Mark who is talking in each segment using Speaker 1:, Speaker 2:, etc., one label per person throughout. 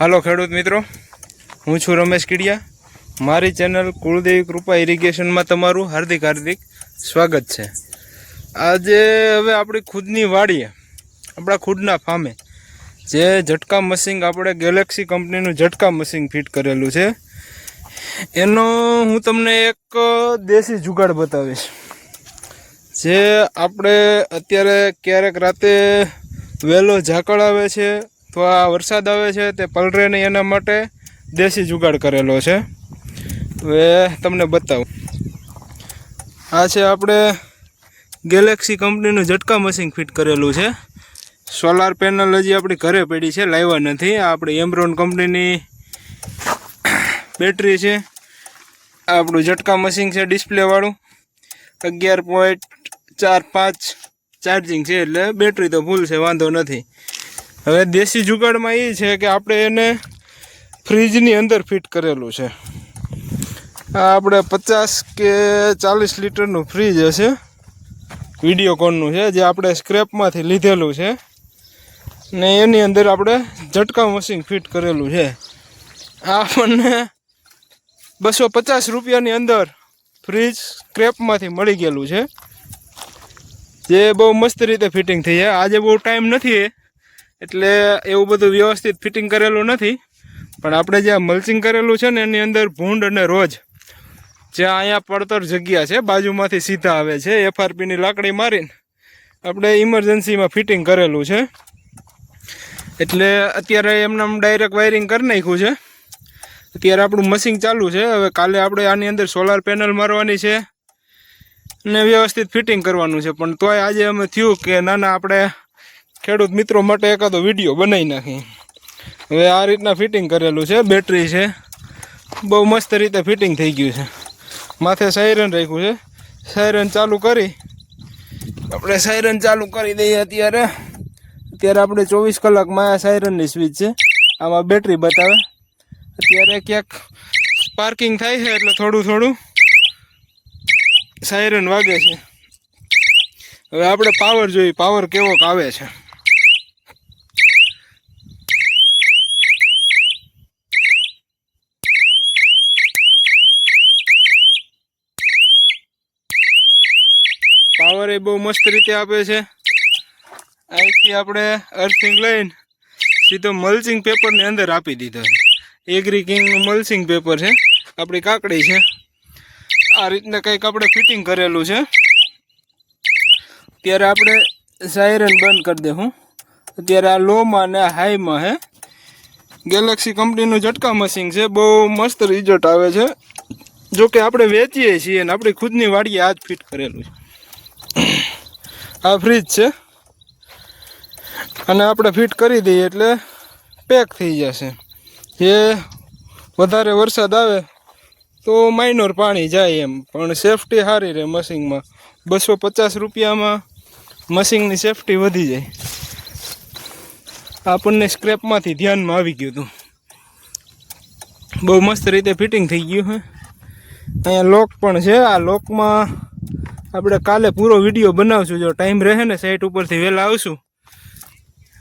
Speaker 1: હાલો ખેડૂત મિત્રો, હું છું રમેશ કીડિયા. મારી ચેનલ કુળદેવી કૃપા ઇરિગેશનમાં તમારું હાર્દિક હાર્દિક સ્વાગત છે. આજે હવે આપણી ખુદની વાડીએ, આપણા ખુદના ફામે જે ઝટકા મશીન આપણે ગેલેક્સી કંપનીનું ઝટકા મશીન ફિટ કરેલું છે. એનો હું તમને એક દેશી જુગાડ બતાવીશ. જે આપણે અત્યારે ક્યારેક રાતે વહેલો ઝાકળ આવે છે તો આ વરસાદ આવે છે તે પલરે નહીં, એના માટે દેશી જુગાડ કરેલો છે. હવે તમને બતાવું. આ છે આપણે ગેલેક્સી કંપનીનું ઝટકા મશીન ફિટ કરેલું છે. સોલાર પેનલ હજી આપણી ઘરે પડી છે, લાવ્યા નથી. આ આપણી એમરોન કંપનીની બેટરી છે. આપણું ઝટકા મશીન છે ડિસ્પ્લેવાળું. અગિયાર પોઈન્ટ ચાર પાંચ ચાર્જિંગ છે એટલે બેટરી તો ફૂલ છે, વાંધો નથી. હવે દેશી જુગાડમાં એ છે કે આપણે એને ફ્રીજની અંદર ફિટ કરેલું છે. આ આપણે પચાસ કે ચાલીસ લીટરનું ફ્રીજ હશે. વિડીયોકોનનું છે, જે આપણે સ્ક્રેપમાંથી લીધેલું છે. ને એની અંદર આપણે ઝટકા મશીન ફિટ કરેલું છે. આપણને બસો પચાસ રૂપિયાની અંદર ફ્રીજ સ્ક્રેપમાંથી મળી ગયેલું છે. જે બહુ મસ્ત રીતે ફિટિંગ થઈ છે આજે બહુ ટાઈમ નથી એટલે એવું બધું વ્યવસ્થિત ફિટિંગ કરેલું નથી. પણ આપણે જે મલ્ચિંગ કરેલું છે ને, એની અંદર ભૂંડ અને રોજ જે અહીંયા પડતર જગ્યા છે, બાજુમાંથી સીધા આવે છે એફઆરપીની લાકડી મારીને આપણે ઇમરજન્સીમાં ફિટિંગ કરેલું છે. એટલે અત્યારે એમને ડાયરેક્ટ વાયરિંગ કરી નાખ્યું છે. અત્યારે આપણું મશીન ચાલુ છે. હવે કાલે આપણે આની અંદર સોલાર પેનલ મારવાની છે ને વ્યવસ્થિત ફિટિંગ કરવાનું છે. પણ તોય આજે અમે થયું કે ના, આપણે ખેડૂત મિત્રો માટે એકાદો વીડિયો બનાવી નાખી. હવે આ રીતના ફિટિંગ કરેલું છે બેટરી છે. બહુ મસ્ત રીતે ફિટિંગ થઈ ગયું છે. માથે સાયરન રાખ્યું છે. સાયરન ચાલુ કરી. આપણે સાયરન ચાલુ કરી દઈએ અત્યારે. અત્યારે આપણે ચોવીસ કલાકમાં આ સાયરનની સ્વિચ છે. આમાં બેટરી બતાવે. અત્યારે ક્યાંક પાર્કિંગ થાય છે એટલે થોડું થોડું સાયરન વાગે છે. હવે આપણે પાવર જોઈએ પાવર કેવોક આવે છે. પાવર એ બહુ મસ્ત રીતે આપે છે. અહીંથી આપણે અર્થિંગ લઈને સીધો મલ્ચિંગ પેપરની અંદર આપી દીધો એગ્રી કિંગનું મલ્ચિંગ પેપર છે. આપણી કાકડી છે. આ રીતના કંઈક આપણે ફિટિંગ કરેલું છે. ત્યારે આપણે સાયરન બંધ કરી દે અત્યારે આ લોમાં અને હાઈમાં હે. ગેલેક્સી કંપનીનું ઝટકા મશીન છે. બહુ મસ્ત રિઝલ્ટ આવે છે. જો કે આપણે વેચીએ છીએ ને આપણી ખુદની વાડીએ આ જ ફિટ કરેલું છે. આ ફ્રીજ છે. અને આપણે ફિટ કરી દઈએ એટલે પેક થઈ જશે. જે વધારે વરસાદ આવે તો માઇનોર પાણી જાય એમ. પણ સેફટી સારી રહે મશીનમાં બસો પચાસ રૂપિયામાં મશીનની સેફટી વધી જાય. આપણને સ્ક્રેપમાંથી ધ્યાનમાં આવી ગયું હતું. બહુ મસ્ત રીતે ફિટિંગ થઈ ગયું હે અહીંયા લોક પણ છે. આ લોકમાં આપણે કાલે પૂરો વીડિયો બનાવશું. જો ટાઈમ રહે ને સાઈટ ઉપરથી વહેલા આવશું.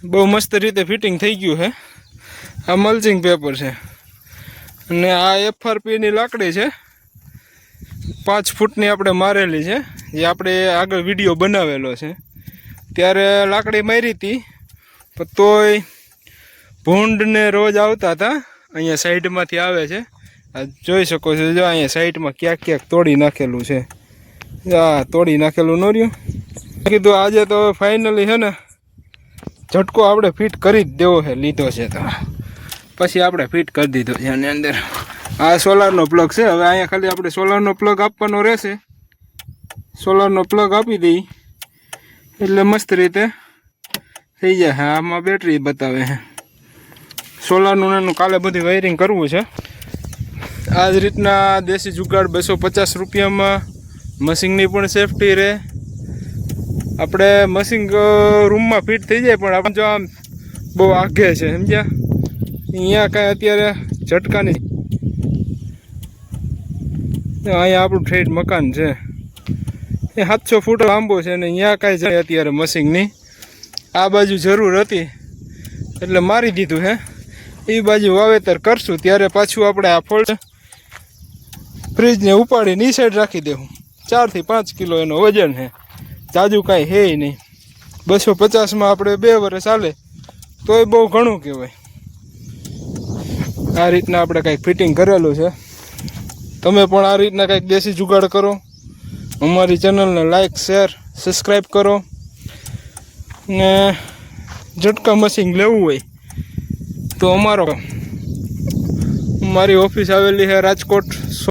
Speaker 1: બહુ મસ્ત રીતે ફિટિંગ થઈ ગયું છે. આ મલ્ચિંગ પેપર છે. અને આ એફઆરપીની લાકડી છે. પાંચ ફૂટની આપણે મારેલી છે. જે આપણે આગળ વીડિયો બનાવેલો છે. ત્યારે લાકડી મારી હતી. પણ તોય ભૂંડને રોજ આવતા હતા. અહીંયા સાઈડમાંથી આવે છે. આ જોઈ શકો છો, જો અહીંયા સાઈડમાં ક્યાંક ક્યાંક તોડી નાખેલું છે. આ તોડી નાખેલું નોર્યું. કીધું આજે તો ફાઇનલી છે ને, ઝટકો આપણે ફિટ કરી જ દેવો છે, લીધો છે તો. પછી આપણે ફિટ કરી દીધો છે એની અંદર. આ સોલારનો પ્લગ છે, હવે અહીંયા ખાલી આપણે સોલારનો પ્લગ આપવાનો રહેશે. સોલારનો પ્લગ આપી દઈ. એટલે મસ્ત રીતે થઈ જાય હા આમાં બેટરી બતાવે છે. સોલારનું એનું કાલે બધી વાયરિંગ કરવું છે. આ જ રીતના દેશી જુગાડ બસો પચાસ રૂપિયામાં મશીનની પણ સેફટી રહે. આપણે મશીન રૂમમાં ફિટ થઈ જાય પણ આપણે જો આમ બહુ આગે છે, સમજ્યા? અહીંયા કાંઈ અત્યારે ઝટકા નહીં. અહીંયા આપણું ઠેઠ મકાન છે. એ સાતસો ફૂટ લાંબો છે ને અહીંયા કાંઈ જાય અત્યારે મશીનની આ બાજુ જરૂર હતી. એટલે મારી દીધું હે. એ બાજુ વાવેતર કરશું, ત્યારે પાછું આપણે આ ફળ ફ્રીજને ઉપાડીને એ સાઈડ રાખી દેવું. ચારથી પાંચ કિલો એનો વજન છે જાજુ કાંઈ હે નહીં. બસો પચાસમાં આપણે બે વર્ષ ચાલે તોય બહુ ઘણું કહેવાય. આ રીતના આપણે કંઈક ફિટિંગ કરેલું છે. તમે પણ આ રીતના કંઈક દેશી જુગાડ કરો. અમારી ચેનલને લાઈક, શેર, સબસ્ક્રાઈબ કરો. ને ઝટકા મશીન લેવું હોય, તો અમારો મારી ઓફિસ આવેલી છે રાજકોટ.